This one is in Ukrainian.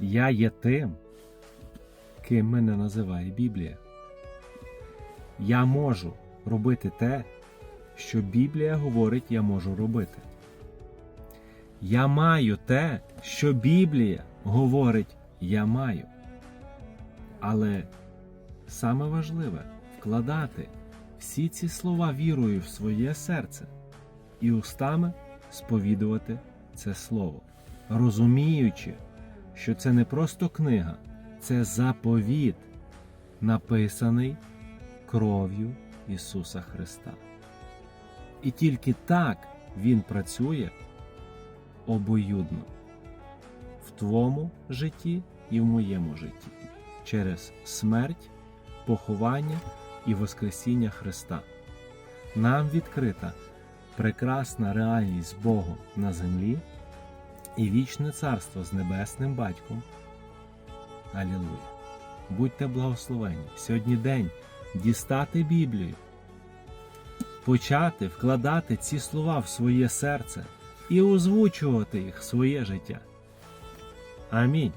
Я є тим, ким мене називає Біблія. Я можу робити те, що Біблія говорить, я можу робити. Я маю те, що Біблія говорить, я маю. Але саме важливе вкладати всі ці слова вірою в своє серце і устами сповідувати це слово, розуміючи, що це не просто книга, це заповіт, написаний кров'ю Ісуса Христа. І тільки так Він працює обоюдно в твоєму житті і в моєму житті через смерть, поховання і Воскресіння Христа. Нам відкрита прекрасна реальність з Богом на землі і вічне царство з небесним батьком. Алілуя! Будьте благословені! Сьогодні день дістати Біблію, почати вкладати ці слова в своє серце і озвучувати їх в своє життя. Амінь.